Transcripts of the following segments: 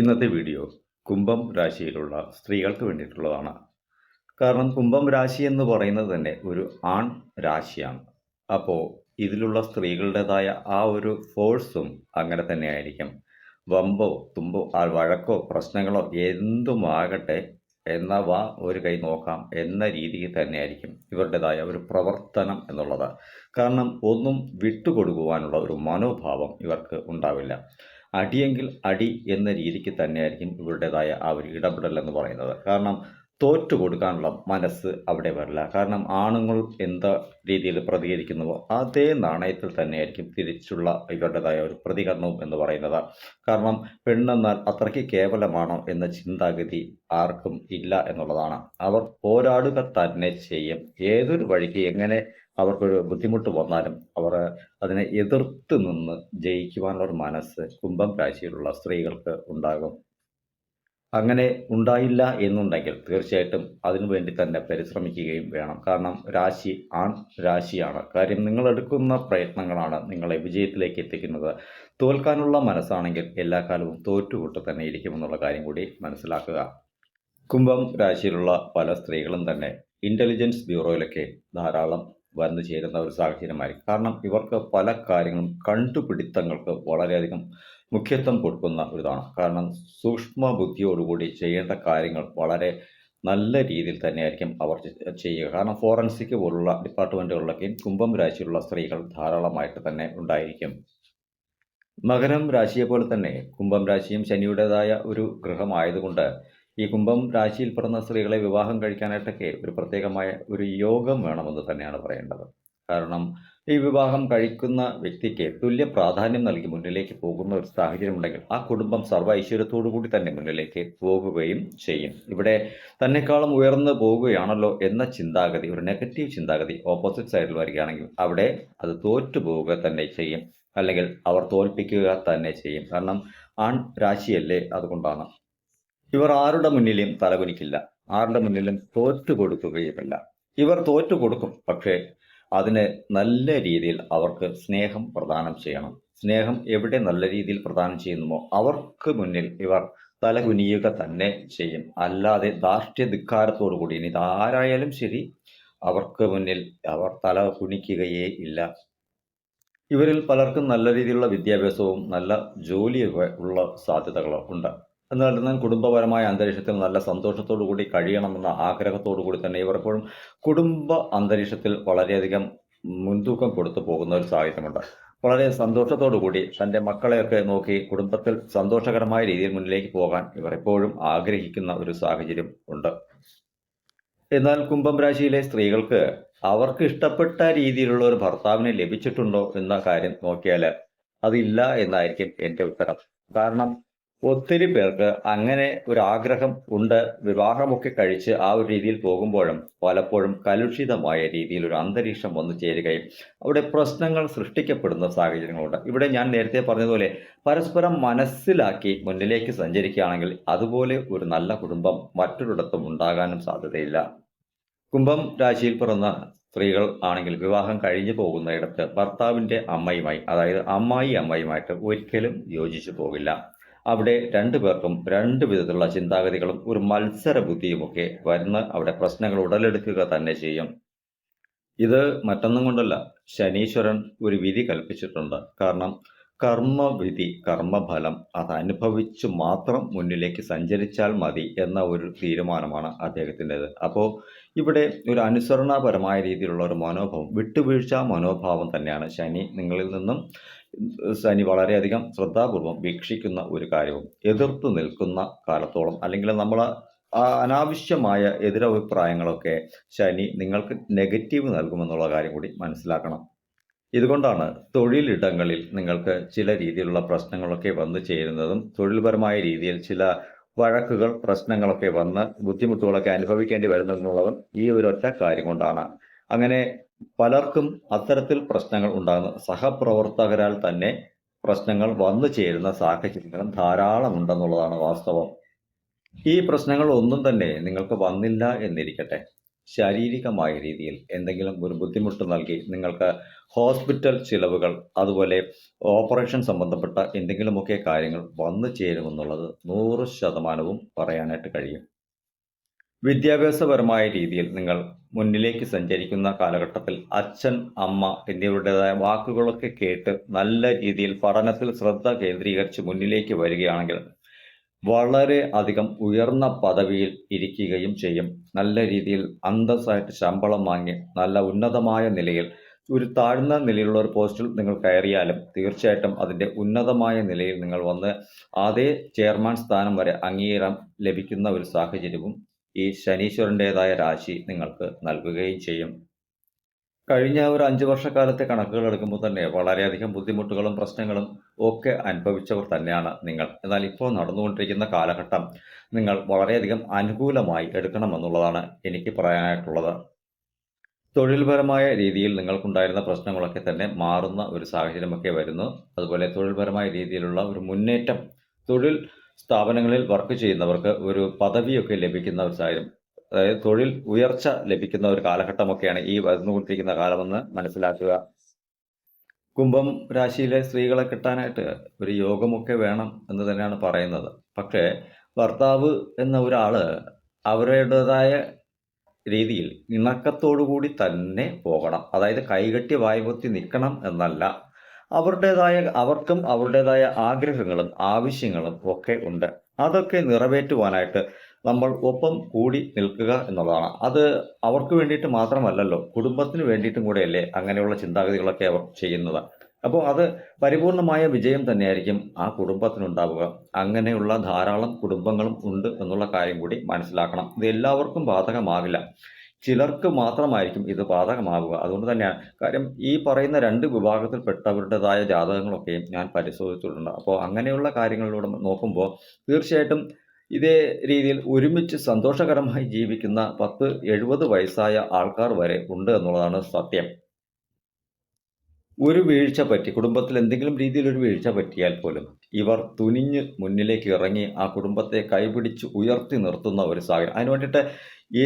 ഇന്നത്തെ വീഡിയോ കുംഭം രാശിയിലുള്ള സ്ത്രീകൾക്ക് വേണ്ടിയിട്ടുള്ളതാണ്. കാരണം കുംഭം രാശി എന്ന് പറയുന്നത് തന്നെ ഒരു ആൺ രാശിയാണ്. അപ്പോൾ ഇതിലുള്ള സ്ത്രീകളുടേതായ ആ ഒരു ഫോഴ്സും അങ്ങനെ തന്നെ ആയിരിക്കും വമ്പോ തുമ്പോ ആ വഴക്കോ പ്രശ്നങ്ങളോ എന്തുമാകട്ടെ എന്ന വാ ഒരു കൈ നോക്കാം എന്ന രീതിയിൽ തന്നെയായിരിക്കും ഇവരുടേതായ ഒരു പ്രവർത്തനം എന്നുള്ളത്. കാരണം ഒന്നും വിട്ടുകൊടുക്കുവാനുള്ള ഒരു മനോഭാവം ഇവർക്ക് ഉണ്ടാവില്ല. അടിയെങ്കിൽ അടി എന്ന രീതിക്ക് തന്നെയായിരിക്കും ഇവരുടേതായ ആ ഒരു ഇടപെടൽ എന്ന് പറയുന്നത്. കാരണം തോറ്റു കൊടുക്കാനുള്ള മനസ്സ് അവിടെ വരില്ല. കാരണം ആണുങ്ങൾ എന്താ രീതിയിൽ പ്രതികരിക്കുന്നുവോ അതേ നാണയത്തിൽ തന്നെയായിരിക്കും തിരിച്ചുള്ള ഇവരുടേതായ ഒരു പ്രതികരണവും എന്ന് പറയുന്നത്. കാരണം പെണ്ണെന്നാൽ അത്രയ്ക്ക് കേവലമാണോ എന്ന ചിന്താഗതി ആർക്കും ഇല്ല എന്നുള്ളതാണ്. അവർ പോരാടുക തന്നെ ചെയ്യും. ഏതൊരു വഴിക്ക് എങ്ങനെ അവർക്കൊരു ബുദ്ധിമുട്ട് വന്നാലും അവർ അതിനെ എതിർത്ത് നിന്ന് ജയിക്കുവാനുള്ള ഒരു മനസ്സ് കുംഭം രാശിയിലുള്ള സ്ത്രീകൾക്ക് ഉണ്ടാകും. അങ്ങനെ ഉണ്ടായില്ല എന്നുണ്ടെങ്കിൽ തീർച്ചയായിട്ടും അതിനു വേണ്ടി തന്നെ പരിശ്രമിക്കുകയും വേണം. കാരണം രാശി ആൺ രാശിയാണ്. കാര്യം നിങ്ങൾ എടുക്കുന്ന പ്രയത്നങ്ങളാണ് നിങ്ങളെ വിജയത്തിലേക്ക് എത്തിക്കുന്നത്. തോൽക്കാനുള്ള മനസ്സാണെങ്കിൽ എല്ലാ കാലവും തോറ്റുകൂട്ട് തന്നെ ഇരിക്കുമെന്നുള്ള കാര്യം കൂടി മനസ്സിലാക്കുക. കുംഭം രാശിയിലുള്ള പല സ്ത്രീകളും തന്നെ ഇന്റലിജൻസ് ബ്യൂറോയിലൊക്കെ ധാരാളം വന്നു ചേരുന്ന ഒരു സാഹചര്യമായിരിക്കും. കാരണം ഇവർക്ക് പല കാര്യങ്ങളും കണ്ടുപിടുത്തങ്ങൾക്ക് വളരെയധികം മുഖ്യത്വം കൊടുക്കുന്ന ഒരിതാണ്. കാരണം സൂക്ഷ്മ ബുദ്ധിയോടുകൂടി ചെയ്യേണ്ട കാര്യങ്ങൾ വളരെ നല്ല രീതിയിൽ തന്നെയായിരിക്കും അവർ ചെയ്യുക. കാരണം ഫോറൻസിക് പോലുള്ള ഡിപ്പാർട്ട്മെന്റുകളിലൊക്കെ കുംഭം രാശിയിലുള്ള സ്ത്രീകൾ ധാരാളമായിട്ട് തന്നെ ഉണ്ടായിരിക്കും. മകരം രാശിയെ പോലെ തന്നെ കുംഭം രാശിയും ശനിയുടേതായ ഒരു ഗ്രഹമായതുകൊണ്ട് ഈ കുംഭം രാശിയിൽ പിറന്ന സ്ത്രീകളെ വിവാഹം കഴിക്കാനായിട്ടൊക്കെ ഒരു പ്രത്യേകമായ ഒരു യോഗം വേണമെന്ന് തന്നെയാണ് പറയേണ്ടത്. കാരണം ഈ വിവാഹം കഴിക്കുന്ന വ്യക്തിക്ക് തുല്യ പ്രാധാന്യം നൽകി മുന്നിലേക്ക് പോകുന്ന ഒരു സാഹചര്യം ഉണ്ടെങ്കിൽ ആ കുടുംബം സർവ ഐശ്വര്യത്തോടു കൂടി തന്നെ മുന്നിലേക്ക് പോകുകയും ചെയ്യും. ഇവിടെ തന്നെക്കാളും ഉയർന്നു പോവുകയാണല്ലോ എന്ന ചിന്താഗതി ഒരു നെഗറ്റീവ് ചിന്താഗതി ഓപ്പോസിറ്റ് സൈഡിൽ വരികയാണെങ്കിൽ അവിടെ അത് തോറ്റു പോവുക തന്നെ ചെയ്യും. അല്ലെങ്കിൽ അവർ തോൽപ്പിക്കുക തന്നെ ചെയ്യും. കാരണം ആൺ രാശിയല്ലേ അതുകൊണ്ടാണ് ഇവർ ആരുടെ മുന്നിലും തലകുനിക്കില്ല. ആരുടെ മുന്നിലും തോറ്റു കൊടുക്കുകയുമില്ല. ഇവർ തോറ്റു കൊടുക്കും പക്ഷേ അതിന് നല്ല രീതിയിൽ അവർക്ക് സ്നേഹം പ്രദാനം ചെയ്യണം. സ്നേഹം എവിടെ നല്ല രീതിയിൽ പ്രദാനം ചെയ്യുന്നുമോ അവർക്ക് മുന്നിൽ ഇവർ തലകുനിയുക തന്നെ ചെയ്യും. അല്ലാതെ ധാർഷ്ട്യ ധിക്കാരത്തോടു കൂടി ഇനി ഇതാരായാലും ശരി അവർക്ക് മുന്നിൽ അവർ തല കുനിക്കുകയേ ഇല്ല. ഇവരിൽ പലർക്കും നല്ല രീതിയിലുള്ള വിദ്യാഭ്യാസവും നല്ല ജോലിയൊക്കെ ഉള്ള സാധ്യതകളും ഉണ്ട്. എന്നാൽ എന്നാൽ കുടുംബപരമായ അന്തരീക്ഷത്തിൽ നല്ല സന്തോഷത്തോടു കൂടി കഴിയണമെന്ന ആഗ്രഹത്തോടു കൂടി തന്നെ ഇവർ എപ്പോഴും കുടുംബ അന്തരീക്ഷത്തിൽ വളരെയധികം മുൻതൂക്കം കൊടുത്തു പോകുന്ന ഒരു സാഹചര്യമുണ്ട്. വളരെ സന്തോഷത്തോടു കൂടി തന്റെ മക്കളെയൊക്കെ നോക്കി കുടുംബത്തിൽ സന്തോഷകരമായ രീതിയിൽ മുന്നിലേക്ക് പോകാൻ ഇവർ എപ്പോഴും ആഗ്രഹിക്കുന്ന ഒരു സാഹചര്യം ഉണ്ട്. എന്നാൽ കുംഭം രാശിയിലെ സ്ത്രീകൾക്ക് അവർക്ക് ഇഷ്ടപ്പെട്ട രീതിയിലുള്ള ഒരു ഭർത്താവിനെ ലഭിച്ചിട്ടുണ്ടോ എന്ന കാര്യം നോക്കിയാൽ അതില്ല എന്നായിരിക്കും എന്റെ ഉത്തരം. കാരണം ഒത്തിരി പേർക്ക് അങ്ങനെ ഒരു ആഗ്രഹം ഉണ്ട്. വിവാഹമൊക്കെ കഴിച്ച് ആ ഒരു രീതിയിൽ പോകുമ്പോഴും പലപ്പോഴും കലുഷിതമായ രീതിയിൽ ഒരു അന്തരീക്ഷം വന്നു ചേരുകയും അവിടെ പ്രശ്നങ്ങൾ സൃഷ്ടിക്കപ്പെടുന്ന സാഹചര്യങ്ങളുണ്ട്. ഇവിടെ ഞാൻ നേരത്തെ പറഞ്ഞതുപോലെ പരസ്പരം മനസ്സിലാക്കി മുന്നിലേക്ക് സഞ്ചരിക്കുകയാണെങ്കിൽ അതുപോലെ ഒരു നല്ല കുടുംബം മറ്റൊരിടത്തും ഉണ്ടാകാനും സാധ്യതയില്ല. കുംഭം രാശിയിൽ പിറന്ന സ്ത്രീകൾ ആണെങ്കിൽ വിവാഹം കഴിഞ്ഞു പോകുന്നയിടത്ത് ഭർത്താവിന്റെ അമ്മയുമായി അതായത് അമ്മായി അമ്മയുമായിട്ട് ഒരിക്കലും യോജിച്ചു പോകില്ല. അവിടെ രണ്ടു പേർക്കും രണ്ട് വിധത്തിലുള്ള ചിന്താഗതികളും ഒരു മത്സര ബുദ്ധിയുമൊക്കെ വരുന്ന അവിടെ പ്രശ്നങ്ങൾ ഉടലെടുക്കുക തന്നെ ചെയ്യും. ഇത് മറ്റൊന്നും കൊണ്ടല്ല ശനീശ്വരൻ ഒരു വിധി കൽപ്പിച്ചിട്ടുണ്ട്. കാരണം കർമ്മവിധി കർമ്മഫലം അത് അനുഭവിച്ച് മാത്രം മുന്നിലേക്ക് സഞ്ചരിച്ചാൽ മതി എന്ന ഒരു തീരുമാനമാണ് അദ്ദേഹത്തിന്റെത്. അപ്പോൾ ഇവിടെ ഒരു അനുസരണപരമായ രീതിയിലുള്ള ഒരു മനോഭാവം വിട്ടുവീഴ്ച മനോഭാവം തന്നെയാണ് ശനി നിങ്ങളിൽ നിന്നും ശനി വളരെയധികം ശ്രദ്ധാപൂർവം വീക്ഷിക്കുന്ന ഒരു കാര്യവും എതിർത്ത് നിൽക്കുന്ന കാലത്തോളം അല്ലെങ്കിൽ നമ്മൾ അനാവശ്യമായ എതിരഭിപ്രായങ്ങളൊക്കെ ശനി നിങ്ങൾക്ക് നെഗറ്റീവ് നൽകുമെന്നുള്ള കാര്യം കൂടി മനസ്സിലാക്കണം. ഇതുകൊണ്ടാണ് തൊഴിലിടങ്ങളിൽ നിങ്ങൾക്ക് ചില രീതിയിലുള്ള പ്രശ്നങ്ങളൊക്കെ വന്നു ചേരുന്നതും തൊഴിൽപരമായ രീതിയിൽ ചില വഴക്കുകൾ പ്രശ്നങ്ങളൊക്കെ വന്ന് ബുദ്ധിമുട്ടുകളൊക്കെ അനുഭവിക്കേണ്ടി വരുന്നതെന്നുള്ളതും ഈ ഒരു ഒറ്റ കാര്യം കൊണ്ടാണ്. അങ്ങനെ പലർക്കും അത്തരത്തിൽ പ്രശ്നങ്ങൾ ഉണ്ടാകുന്ന. സഹപ്രവർത്തകരാൽ തന്നെ പ്രശ്നങ്ങൾ വന്നു ചേരുന്ന സാഹചര്യങ്ങളും ധാരാളം ഉണ്ടെന്നുള്ളതാണ് വാസ്തവം. ഈ പ്രശ്നങ്ങൾ ഒന്നും തന്നെ നിങ്ങൾക്ക് വന്നില്ല എന്നിരിക്കട്ടെ. ശാരീരികമായ രീതിയിൽ എന്തെങ്കിലും ഒരു ബുദ്ധിമുട്ട് നൽകി നിങ്ങൾക്ക് ഹോസ്പിറ്റൽ ചിലവുകൾ അതുപോലെ ഓപ്പറേഷൻ സംബന്ധപ്പെട്ട എന്തെങ്കിലുമൊക്കെ കാര്യങ്ങൾ വന്നു ചേരുമെന്നുള്ളത് നൂറ് ശതമാനവും പറയാനായിട്ട് കഴിയും. വിദ്യാഭ്യാസപരമായ രീതിയിൽ നിങ്ങൾ മുന്നിലേക്ക് സഞ്ചരിക്കുന്ന കാലഘട്ടത്തിൽ അച്ഛൻ അമ്മ എന്നിവരുടേതായ വാക്കുകളൊക്കെ കേട്ട് നല്ല രീതിയിൽ പഠനത്തിൽ ശ്രദ്ധ കേന്ദ്രീകരിച്ച് മുന്നിലേക്ക് വരികയാണെങ്കിൽ വളരെ അധികം ഉയർന്ന പദവിയിൽ ഇരിക്കുകയും ചെയ്യും. നല്ല രീതിയിൽ അന്തസ്സായിട്ട് ശമ്പളം വാങ്ങി നല്ല ഉന്നതമായ നിലയിൽ ഒരു താഴ്ന്ന നിലയിലുള്ള ഒരു പോസ്റ്റിൽ നിങ്ങൾ കയറിയാലും തീർച്ചയായിട്ടും അതിന്റെ ഉന്നതമായ നിലയിൽ നിങ്ങൾ വന്ന് അതേ ചെയർമാൻ സ്ഥാനം വരെ അംഗീകാരം ലഭിക്കുന്ന ഒരു സാഹചര്യവും ഈ ശനീശ്വരന്റെതായ രാശി നിങ്ങൾക്ക് നൽകുകയും ചെയ്യും. കഴിഞ്ഞ ഒരു അഞ്ച് വർഷക്കാലത്തെ കണക്കുകൾ എടുക്കുമ്പോൾ തന്നെ വളരെയധികം ബുദ്ധിമുട്ടുകളും പ്രശ്നങ്ങളും ഒക്കെ അനുഭവിച്ചവർ തന്നെയാണ് നിങ്ങൾ. എന്നാൽ ഇപ്പോൾ നടന്നുകൊണ്ടിരിക്കുന്ന കാലഘട്ടം നിങ്ങൾ വളരെയധികം അനുകൂലമായി എടുക്കണമെന്നുള്ളതാണ് എനിക്ക് പറയാനായിട്ടുള്ളത്. തൊഴിൽപരമായ രീതിയിൽ നിങ്ങൾക്കുണ്ടായിരുന്ന പ്രശ്നങ്ങളൊക്കെ തന്നെ മാറുന്ന ഒരു സാഹചര്യമൊക്കെ വരുന്നു. അതുപോലെ തൊഴിൽപരമായ രീതിയിലുള്ള ഒരു മുന്നേറ്റം തൊഴിൽ സ്ഥാപനങ്ങളിൽ വർക്ക് ചെയ്യുന്നവർക്ക് ഒരു പദവിയൊക്കെ ലഭിക്കുന്ന ഒരു സാഹചര്യം. അതായത് തൊഴിൽ ഉയർച്ച ലഭിക്കുന്ന ഒരു കാലഘട്ടമൊക്കെയാണ് ഈ വന്നുകൊണ്ടിരിക്കുന്ന കാലമെന്ന് മനസ്സിലാക്കുക. കുംഭം രാശിയിലെ സ്ത്രീകളെ കിട്ടാനായിട്ട് ഒരു യോഗമൊക്കെ വേണം എന്ന് തന്നെയാണ് പറയുന്നത്. പക്ഷേ ഭർത്താവ് എന്ന ഒരാൾ അവരുടേതായ രീതിയിൽ ഇണക്കത്തോടു കൂടി തന്നെ പോകണം. അതായത് കൈകെട്ടി വായ്പൊത്തി നിൽക്കണം എന്നല്ല. അവരുടേതായ അവർക്കും അവരുടേതായ ആഗ്രഹങ്ങളും ആവശ്യങ്ങളും ഒക്കെ ഉണ്ട്. അതൊക്കെ നിറവേറ്റുവാനായിട്ട് നമ്മൾ ഒപ്പം കൂടി നിൽക്കുക എന്നുള്ളതാണ്. അത് അവർക്ക് വേണ്ടിയിട്ട് മാത്രമല്ലല്ലോ കുടുംബത്തിന് വേണ്ടിയിട്ടും കൂടെയല്ലേ അങ്ങനെയുള്ള ചിന്താഗതികളൊക്കെ അവർ ചെയ്യുന്നത്. അപ്പോൾ അത് പരിപൂർണമായ വിജയം തന്നെയായിരിക്കും ആ കുടുംബത്തിനുണ്ടാവുക. അങ്ങനെയുള്ള ധാരാളം കുടുംബങ്ങളും ഉണ്ട് എന്നുള്ള കാര്യം കൂടി മനസ്സിലാക്കണം. ഇത് എല്ലാവർക്കും ബാധകമാകില്ല. ചിലർക്ക് മാത്രമായിരിക്കും ഇത് ബാധകമാകുക അതുകൊണ്ട് തന്നെയാണ്. കാര്യം ഈ പറയുന്ന രണ്ട് വിഭാഗത്തിൽപ്പെട്ടവരുടേതായ ജാതകങ്ങളൊക്കെയും ഞാൻ പരിശോധിച്ചിട്ടുണ്ട്. അപ്പോൾ അങ്ങനെയുള്ള കാര്യങ്ങളിലൂടെ നോക്കുമ്പോൾ തീർച്ചയായിട്ടും ഇതേ രീതിയിൽ ഒരുമിച്ച് സന്തോഷകരമായി ജീവിക്കുന്ന പത്ത് എഴുപത് വയസ്സായ ആൾക്കാർ വരെ ഉണ്ട് എന്നുള്ളതാണ് സത്യം. ഒരു വീഴ്ച പറ്റി കുടുംബത്തിൽ എന്തെങ്കിലും രീതിയിൽ ഒരു വീഴ്ച പറ്റിയാൽ പോലും ഇവർ തുനിഞ്ഞ് മുന്നിലേക്ക് ഇറങ്ങി ആ കുടുംബത്തെ കൈപിടിച്ച് ഉയർത്തി നിർത്തുന്ന ഒരു സാഹചര്യം. അതിന് വേണ്ടിയിട്ട്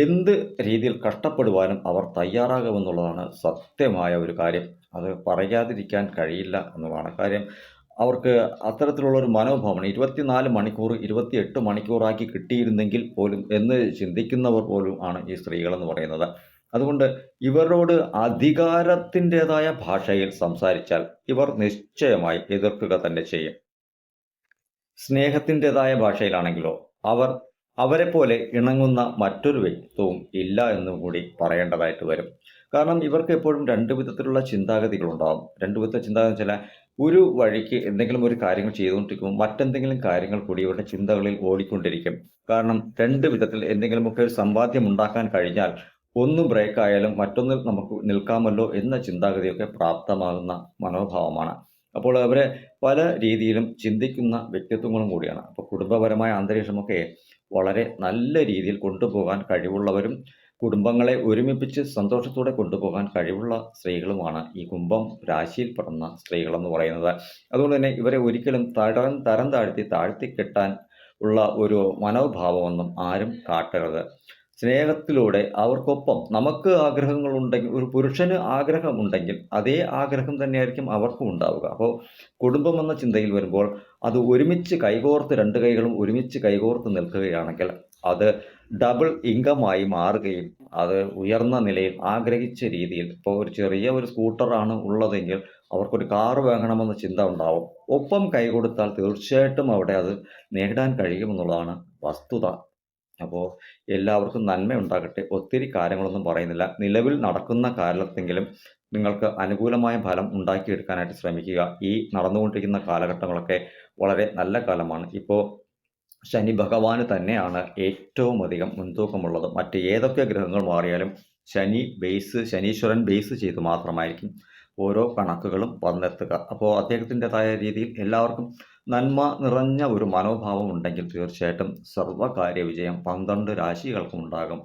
എന്ത് രീതിയിൽ കഷ്ടപ്പെടുവാനും അവർ തയ്യാറാകുമെന്നുള്ളതാണ് സത്യമായ ഒരു കാര്യം. അത് പറയാതിരിക്കാൻ കഴിയില്ല എന്നുള്ളതാണ് കാര്യം. അവർക്ക് അത്തരത്തിലുള്ള ഒരു മനോഭാവമാണ്. ഇരുപത്തിനാല് മണിക്കൂർ ഇരുപത്തിയെട്ട് മണിക്കൂറാക്കി കിട്ടിയിരുന്നെങ്കിൽ പോലും എന്ന് ചിന്തിക്കുന്നവർ പോലും ആണ് ഈ സ്ത്രീകളെന്ന് പറയുന്നത്. അതുകൊണ്ട് ഇവരോട് അധികാരത്തിന്റെതായ ഭാഷയിൽ സംസാരിച്ചാൽ ഇവർ നിശ്ചയമായി എതിർക്കുക തന്നെ ചെയ്യും. സ്നേഹത്തിന്റെതായ ഭാഷയിലാണെങ്കിലോ അവർ അവരെ പോലെ ഇണങ്ങുന്ന മറ്റൊരു വ്യക്തിത്വവും ഇല്ല എന്നും കൂടി പറയേണ്ടതായിട്ട് വരും. കാരണം ഇവർക്ക് എപ്പോഴും രണ്ട് വിധത്തിലുള്ള ചിന്താഗതികളുണ്ടാവും രണ്ട് വിധത്തെ ചിന്താഗതി വെച്ചാൽ ഒരു വഴിക്ക് എന്തെങ്കിലും ഒരു കാര്യങ്ങൾ ചെയ്തുകൊണ്ടിരിക്കുമ്പോൾ മറ്റെന്തെങ്കിലും കാര്യങ്ങൾ കൂടി ഇവരുടെ ചിന്തകളിൽ ഓടിക്കൊണ്ടിരിക്കും. കാരണം രണ്ട് വിധത്തിൽ എന്തെങ്കിലുമൊക്കെ ഒരു സമ്പാദ്യം ഉണ്ടാക്കാൻ കഴിഞ്ഞാൽ ഒന്ന് ബ്രേക്ക് ആയാലും മറ്റൊന്നിൽ നമുക്ക് നിൽക്കാമല്ലോ എന്ന ചിന്താഗതിയൊക്കെ പ്രാപ്തമാകുന്ന മനോഭാവമാണ്. അപ്പോൾ അവരെ പല രീതിയിലും ചിന്തിക്കുന്ന വ്യക്തിത്വങ്ങളും കൂടിയാണ്. അപ്പോൾ കുടുംബപരമായ അന്തരീക്ഷമൊക്കെ വളരെ നല്ല രീതിയിൽ കൊണ്ടുപോകാൻ കഴിവുള്ളവരും കുടുംബങ്ങളെ ഒരുമിപ്പിച്ച് സന്തോഷത്തോടെ കൊണ്ടുപോകാൻ കഴിവുള്ള സ്ത്രീകളുമാണ് ഈ കുംഭം രാശിയിൽ പെടുന്ന സ്ത്രീകളെന്ന് പറയുന്നത്. അതുകൊണ്ട് തന്നെ ഇവരെ ഒരിക്കലും തരം തരം താഴ്ത്തി താഴ്ത്തി കെട്ടാൻ ഉള്ള ഒരു മനോഭാവമൊന്നും ആരും കാട്ടരുത്. സ്നേഹത്തിലൂടെ അവർക്കൊപ്പം നമുക്ക് ആഗ്രഹങ്ങൾ ഉണ്ടെങ്കിൽ ഒരു പുരുഷന് ആഗ്രഹം ഉണ്ടെങ്കിൽ അതേ ആഗ്രഹം തന്നെയായിരിക്കും അവർക്കും ഉണ്ടാവുക. അപ്പോൾ കുടുംബം എന്ന ചിന്തയിൽ വരുമ്പോൾ അത് ഒരുമിച്ച് കൈകോർത്ത് രണ്ട് കൈകളും ഒരുമിച്ച് കൈകോർത്ത് നിൽക്കുകയാണെങ്കിൽ അത് ഡബിൾ ഇൻകമായി മാറുകയും അത് ഉയർന്ന നിലയിൽ ആഗ്രഹിച്ച രീതിയിൽ ഇപ്പോൾ ഒരു ചെറിയ ഒരു സ്കൂട്ടറാണ് ഉള്ളതെങ്കിൽ അവർക്കൊരു കാർ വാങ്ങണമെന്ന ചിന്ത ഉണ്ടാവും. ഒപ്പം കൈ കൊടുത്താൽ തീർച്ചയായിട്ടും അവിടെ അത് നേടാൻ കഴിയുമെന്നുള്ളതാണ് വസ്തുത. അപ്പോൾ എല്ലാവർക്കും നന്മ ഉണ്ടാകട്ടെ ഒത്തിരി കാര്യങ്ങളൊന്നും പറയുന്നില്ല. നിലവിൽ നടക്കുന്ന കാലത്തെങ്കിലും നിങ്ങൾക്ക് അനുകൂലമായ ഫലം ഉണ്ടാക്കിയെടുക്കാനായിട്ട് ശ്രമിക്കുക. ഈ നടന്നുകൊണ്ടിരിക്കുന്ന കാലഘട്ടങ്ങളൊക്കെ വളരെ നല്ല കാലമാണ്. ഇപ്പോൾ ശനി ഭഗവാന് തന്നെയാണ് ഏറ്റവും അധികം മുൻതൂക്കമുള്ളത്. മറ്റ് ഏതൊക്കെ ഗ്രഹങ്ങൾ മാറിയാലും ശനി ബേസ് ശനീശ്വരൻ ബേസ് ചെയ്ത് മാത്രമായിരിക്കും ഓരോ കണക്കുകളും വന്നെത്തുക. അപ്പോൾ അദ്ദേഹത്തിന്റെതായ രീതിയിൽ എല്ലാവർക്കും നന്മ നിറഞ്ഞ ഒരു മനോഭാവം ഉണ്ടെങ്കിൽ തീർച്ചയായിട്ടും സർവകാര്യ വിജയം പന്ത്രണ്ട് രാശികൾക്കും ഉണ്ടാകും.